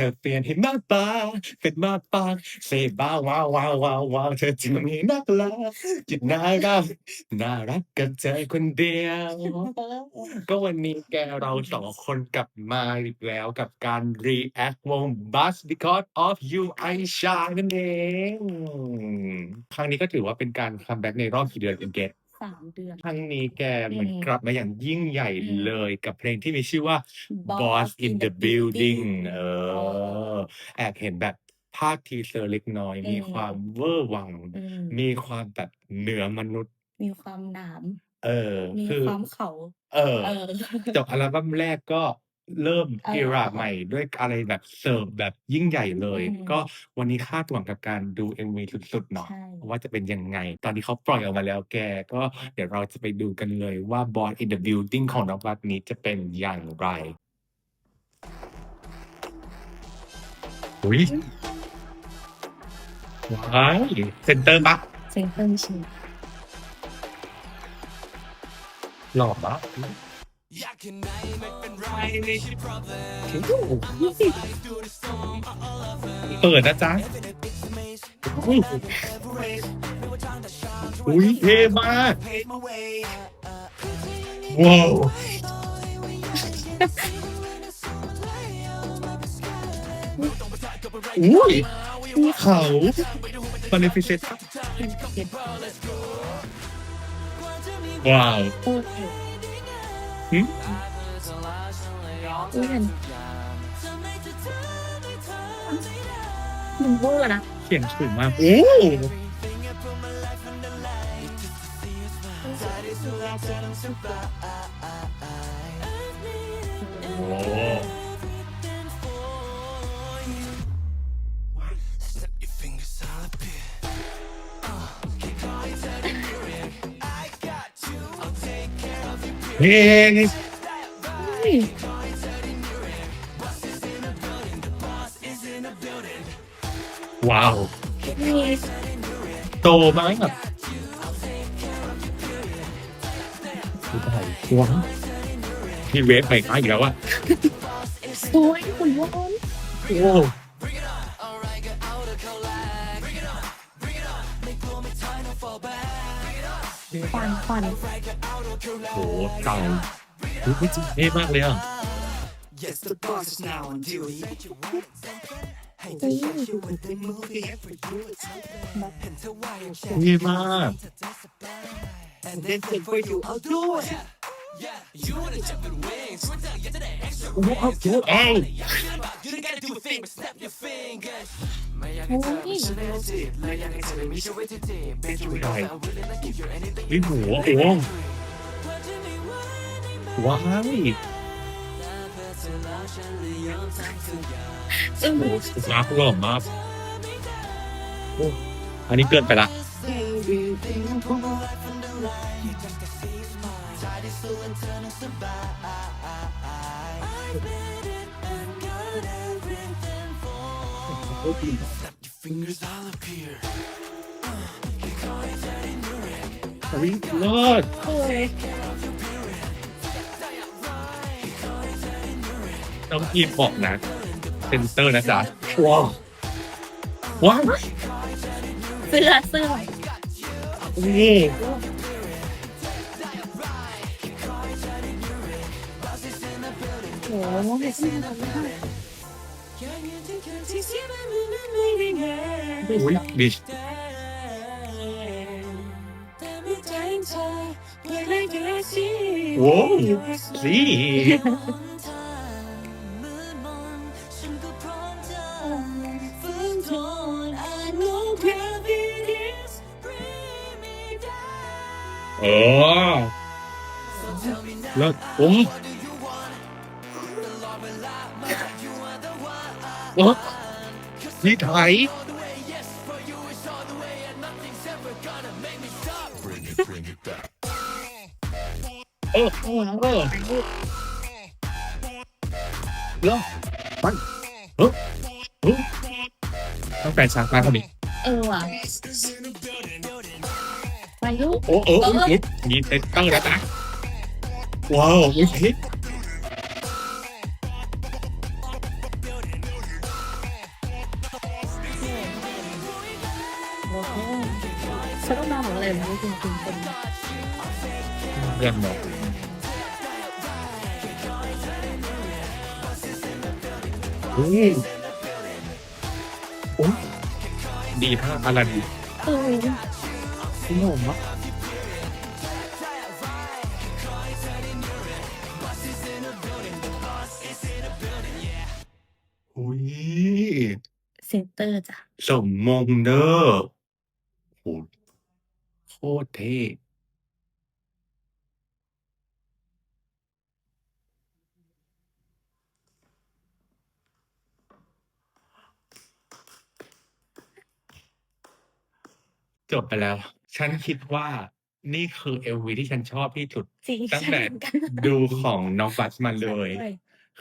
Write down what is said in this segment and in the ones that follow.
ธอเปลี่ยนให้มากปาเป็นมากปากเซบ้าว้าวว้าวว้าวว้าวเธอจึงมีนักลักจิตน่ารักน่ารักกับเธอคนเดียว ก็วันนี้แกเราสองคนกลับมาอีกแล้วกับการ react วง Buzz because of you I shine นั่นเอง ครั้งนี้ก็ถือว่าเป็นการคัมแบ็กในรอบกี่เดือนเป็นเกต สามเดือน ครั้งนี้แกเหมือนอืมกลับมาอย่างยิ่งใหญ่อืมเลยกับเพลงที่มีชื่อว่า Boss Boss in the building เอเออ แอบเห็นแบบภาคทีเซอร์เล็กน้อยอืมมีความเวอร์วัง อืมมีความแบบเหนือมนุษย์ มีความหนาม เออ มีคือ ความเขา เออ เออ จบอัลบั้มแรกก็ เริ่มเอออีราใหม่ด้วยอะไรแบบเสิร์ฟแบบยิ่งใหญ่เลยอืมก็วันนี้คาดหวังกับการดู MV สุดๆ เนาะใช่ ว่าจะเป็นยังไง ตอนนี้เขาปล่อยออกมาแล้วแก ก็เดี๋ยวเราจะไปดูกันเลยว่า Born in the Building ของน้องบัสนี้จะเป็นอย่างไรอุ้ยว้ายเซนเตอร์ปะเซนเตอร์ชิงหล่อปะ เปิดนะจ๊ะ อุ้ยเท่มากว้าวอุ้ยภูเขามาเลฟิเซตว้าว หหึอุ้ยมันมันเวอร์นะเขียนสูงมากโอ้ เพลงเฮ้ยว้าวนี่โตมากแบบว้าวพี่เวฟไปมาอีกแล้วอะสวยคุณวอนโอ้ฟันฟันโหเก่าอุ๊ยไม่จริงเท่มากเลยอะ Yes, the boss is now on duty. Hey, เฮ้ย you with the movie and for you it's open. And to why and check เท่มาก and then think for you I'll do it. โอ้โหเอาเยอะเอ้า You don't gotta do a thing but snap your fingers. โอ้ ยไม่ได้ลิ้นหัวโอ้โหว้ายซึ่งโอ้โหรักล่อมากโอ้อันนี้เกินไปละ all appear. อุ้ยเลิศสวยต้องอีบอกนะเซนเตอร์นะจ๊ะว้าวว้าวเสื้อเสื้อโอ้โหโอ้โหเสื้ อดูอุ้ยสิดิชโว้วสิเออเลิศโอ้ อ้พี่ไทยเออเออเออเลิศไปเออเออต้องแฟนชาติมากคนนี้เออว่ะไปลูกโอ้โอ้โอ้โอ้มีเซนเตอร์แล้วนะว้าวอุ้ยเฮ้ย เรื่องเนาะอุ้ยอุ๊ยดีภาพอะไรดีเออพี่หนุ่มวะอุ้ยเซนเตอร์จ้ะสมมงเด้อโหโคตรเท่ จบไปแล้ว ฉันคิดว่านี่คือ MV ที่ฉันชอบที่สุด จริงตั้งใช่แต่เหมือนกัน ดูของน้องบัสมาเลย ใช่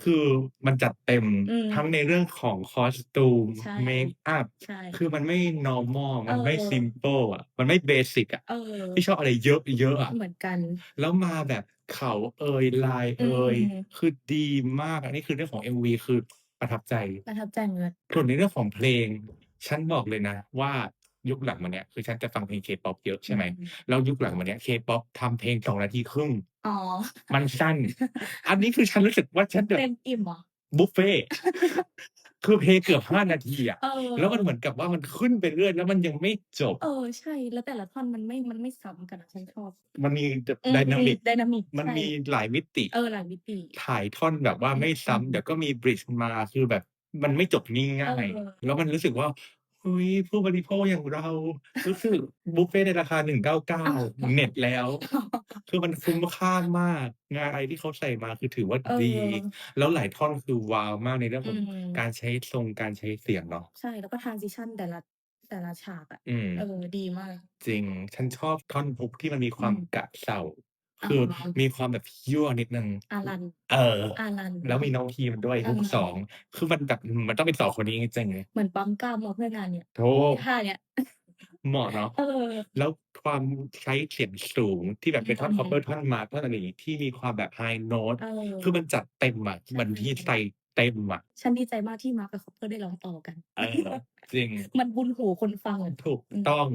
คือมันจัดเต็มอืมทั้งในเรื่องของคอสตูมใช่ เมคอัพใช่ คือมันไม่ normal มันไม่ เออ simple อะ มันไม่เบสิกอะเออที่ชอบอะไรเยอะเยอะอะ เหมือนกัน แล้วมาแบบเขาเอยลายเอยอืม คือดีมากอันนี้คือเรื่องของ MV คือประทับใจ ประทับใจเหมือนกันส่วนในเรื่องของเพลง ฉันบอกเลยนะว่า ยุคหลังมาเนี้ยคือฉันจะฟังเพลง K-pop เยอะใช่ไหมอืแล้วยุคหลังมาเนี้ย K-pop ทำเพลงสองนาทีครึ่งอ๋อมันสั้น อันนี้คือฉันรู้สึกว่าฉันแบบเต็มอิ่มเหรอบุฟเฟ่ต์คือเพลงเกือบห้านาทีอะเออแล้วมันเหมือนกับว่ามันขึ้นไปเรื่อยแล้วมันยังไม่จบ เออใช่ แล้วแต่ละท่อนมันไม่มันไม่ซ้ำกันอะฉันชอบ มันมีไดนามิกไดนามิกมันมีหลายมิติ เออหลายมิติ ถ่ายท่อนแบบว่าไม่อืซ้ำมเดี๋ยวก็มีบริดจ์มาคือแบบมันไม่จบง่ายเออๆแล้วมันรู้สึกว่า เฮ้ยผู้บริโภคอย่างเรารู้สึกบุฟเฟ่ต์ในราคาหนึ่งเก้าเก้าเน็ตแล้ว คือมันคุ้มค่ามาก งานอะไรที่เขาใส่มาคือถือว่าเออดีแล้วหลายท่อนคือว้าวมากในเรื่องของอืมการใช้ทรงการใช้เสียงเนาะ ใช่ แล้วก็ทรานซิชันแต่ละ แต่ละฉากอะ อืม เออ ดีมาก จริง ฉันชอบท่อนฮุกที่มันมีความอืมกะเศร้า คือออมีความแบบยั่วนิดนึงอา รัน เออ อา รัน แล้วมีน้องพีมันด้วย เออฮุกสองคือมันแบบมันต้องเป็นสองคนนี้จริง ๆ เลย เหมือนปั๊มกล้ามมาเพื่องานเนี่ยโธ่ท่าเนี้ย เหมาะเนาะ เออ แล้วความใช้เสียงสูงที่แบบเป็นท่อนอืมคอปเปอร์ ท่อนมาท่อนอะไรอย่างงี้ ที่มีความแบบไฮโน้ตเออคือมันจัดเต็มอะใช่เหมือนที่ใส่ เต็มอะฉันดีใจมากที่มาร์คกับคอปเปอร์ได้ร้องต่อกัน เออจริง มันบุญหูคนฟังอะถูกอืมต้อง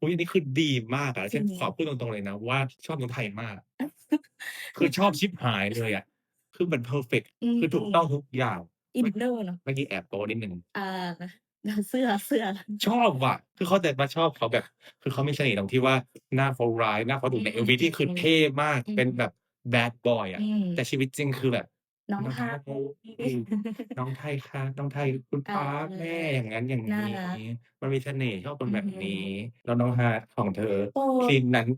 อุ้ยอันนี้คือดีมากอะจริฉังนขอพูดตรงๆเลยนะว่าชอบน้องไทยมาก คือชอบชิบหายเลยอะ คือมันเพอร์เฟกอืมคือถูกต้องทุกอย่าง อินเนอร์เนาะเมื่อกี้แอบโปนิดนึงอ่าเสื้อเสื้อ ชอบว่ะ คือเขาแต่มาชอบเขาแบบ คือเขามีเสน่ห์ตรงที่ว่าหน้าเขาร้าย หน้าเขาดุในอืมเอวีที่คือเท่มาก อืม เป็นแบบแบดบอยอะ อืมแต่ชีวิตจริงคือแบบ น้องน้องฮาฮาร์ร์น้องไทยค่ะ น้องไทยคุณเออ ป้าแม่อย่างนั้นอย่างน่านี้ รัก มันมีเสน่ห์ชอบคนแบบอืมนี้ แล้วน้องฮาร์ของเธอโอ้ ซีนนั้น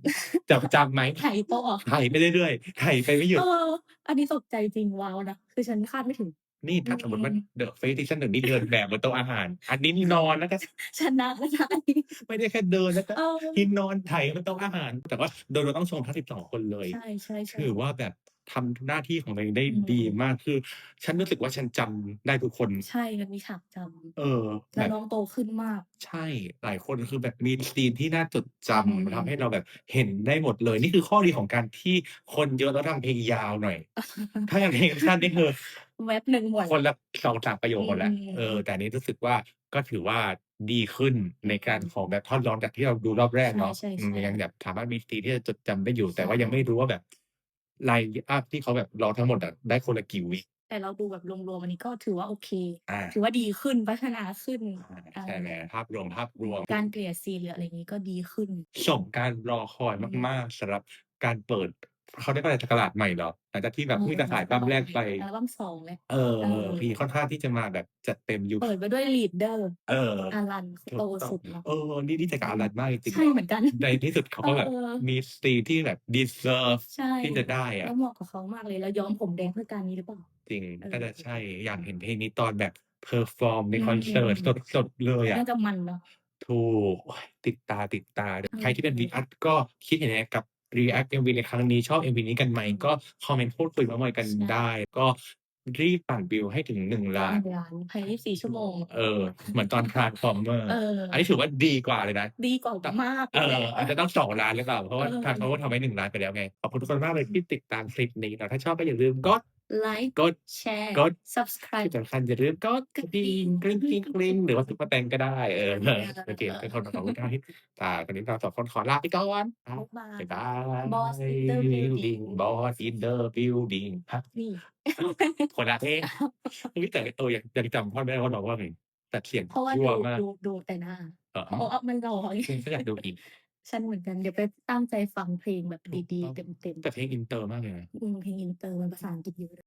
จำจำไหมไถ่โปะเหรอไถไปเรื่อยๆไถไปไม่หยุดเอออันนี้ตกใจจริงว้าวนะ คือฉันคาดไม่ถึง นี่ถ้าสมมติว่าอืมเดอะเฟสที่ฉันหนึ่งนี่เดินแบบบนโต๊ะอาหาร อันนี้นี่นอนแล้วก็ ชนะแล้วนะอันนี้ไม่ได้แค่เดินแล้วก็เออที่นอนไถบนโต๊ะอาหาร แต่ว่าโดยเราต้องชมทั้งสิบสองคนเลย ใช่ใช่ใช่ถือว่าแบบ ทำหน้าที่ของตัวเองได้อืมดีมากคือ ฉันรู้สึกว่าฉันจำได้ทุกคน ใช่มันมีฉากจเออำแล้วแบบน้องโตขึ้นมาก ใช่หลายคนคือแบบมีซีนที่น่าจดจอืมำทำให้เราแบบเห็นได้หมดเลย นี่คือข้อดีของการที่คนเยอะแล้วทำเพลงยาวหน่อย ถ้าอย่างเพลงสั้นนี่คือเว็บหนึ่งหมดคนละสองสามประโยคหมดแล้วอืมเออ แต่อันนี้รู้สึกว่าก็ถือว่าดีขึ้นในการของแบบท่อนร้องจากที่เราดูรอบแรกเนาะใช่ใช่อืมใช่ยังแบบสามารถมีซีนที่จะจดจำได้อยู่ แต่ว่าใช่ยังไม่รู้ว่าแบบ ไลน์อัพที่เขาแบบร้องทั้งหมดอะได้คนละกี่วิแต่เราดูแบบรวมๆอันนี้ก็ถือว่าโอเค อ่าถือว่าดีขึ้นพัฒนาขึ้นใช่ไหมภาพรวมภาพรวม การเกลี่ยซีนหรืออะไรอย่างนี้ก็ดีขึ้น สมการรอคอยมาก ๆสำหรับการเปิด เขาได้เปิดตลาดใหม่เหรอหลังจากที่แบบเพิ่งจะขายบั้มแรกไป อัลบั้มสองเลย เออเออ พี่ค่อนข้างที่จะมาแบบจัดเต็มยุคเปิดไปด้วยลีดเดอร์เออ อารันถูกโตต้องสุดเนาะเออ นี่ดีใจกับอารันมากจริงๆใช่เหมือนกัน ในที่สุดเขาก็แบบเออ มีสตรีที่แบบ deserve ใช่ที่จะได้อะแล้วเหมาะกับเขามากเลย แล้วย้อมผมแดงเพื่อการนี้หรือเปล่า จริงเออน่าจะใช่อยากเห็นเพลงนี้ตอนแบบเพอร์ฟอร์มในอืมคอนเสิร์ตสดๆเลยอะ น่าจะมันเนาะ ถูกโอ้ยติดตาติดตา อืม ใครที่เป็น react ก็คิดเห็นยังไงกับ react MV ในครั้งนี้ชอบ MV นี้กันไหม ก็คอมเมนต์พูดคุยมาหน่อยกันใช่ได้ ก็รีบปั่นวิวให้ถึงหนึ่งล้านร้านภายใน24ชั่วโมง เออ เหมือนตอน Transformer เออ อันนี้ถือว่าดีกว่าเลยนะ ดีกว่ามากเอออาจจะต้องสองล้านหรือเปล่า เพราะว่าเออทางเขาก็ทำไว้หนึ่งล้านไปแล้วไง ขอบคุณทุกคนมากเลยที่ติดตามคลิปนี้นะถ้าชอบก็อย่าลืมกด ไลค์กด แชร์กด subscribe ที่สำคัญอย่าลืมกดกระดิ่งกริ๊งกริ๊งกริ๊งหรือว่าซุปเปอร์แตงก็ได้เออเออโอเคเป็นคนของเราที่ตาวันนี้เราสองคนขอลาไปก่อนครับบ๊ายบาย บ๊ายบาย Boss in the building Boss in the building ครับนี่ คนละเพลงเฮ้ยแต่เออยังยังจำพ่อได้ว่าบอกว่าไงแต่เสียงเพราะว่ายั่ดูวมากดูดูแต่หน้าเออเพราะว่ามันร้อยฉันอยากดูอีก ฉันเหมือนกัน เดี๋ยวไปตั้งใจฟังเพลงแบบดีถูกต้องๆเต็มแต่เพลงอินเตอร์มากเลยนะๆอืมเพลงอินเตอร์มันภาษาอังกฤษเยอะ